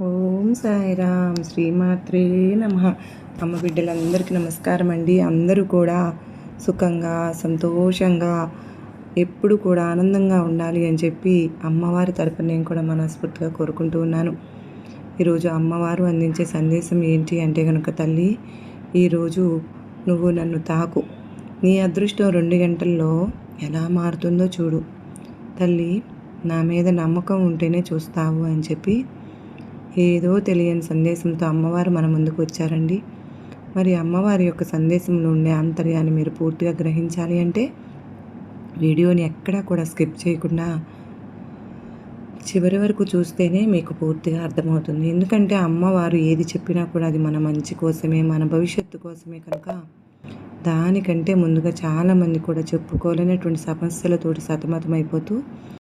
ఓం సాయిరామ్ శ్రీమాత్రే నమ. అమ్మ బిడ్డలందరికీ నమస్కారం అండి. అందరూ కూడా సుఖంగా సంతోషంగా ఎప్పుడు కూడా ఆనందంగా ఉండాలి అని చెప్పి అమ్మవారి తరపున నేను కూడా మనస్ఫూర్తిగా కోరుకుంటూ ఉన్నాను. ఈరోజు అమ్మవారు అందించే సందేశం ఏంటి అంటే కనుక తల్లి ఈరోజు నువ్వు నన్ను తాకు. నీ అదృష్టం రెండు గంటల్లో ఎలా మారుతుందో చూడు. తల్లి నా మీద నమ్మకం ఉంటేనే చూస్తావు అని చెప్పి ఏదో తెలియని సందేశంతో అమ్మవారు మన ముందుకు వచ్చారండి. మరి అమ్మవారి యొక్క సందేశంలో ఉండే ఆంతర్యాన్ని మీరు పూర్తిగా గ్రహించాలి అంటే వీడియోని ఎక్కడా కూడా స్కిప్ చేయకుండా చివరి వరకు చూస్తేనే మీకు పూర్తిగా అర్థమవుతుంది. ఎందుకంటే అమ్మవారు ఏది చెప్పినా కూడా అది మన మంచి కోసమే మన భవిష్యత్తు కోసమే కనుక దానికంటే ముందుగా చాలామంది కూడా చెప్పుకోలేనటువంటి సమస్యలతోటి సతమతమైపోతూ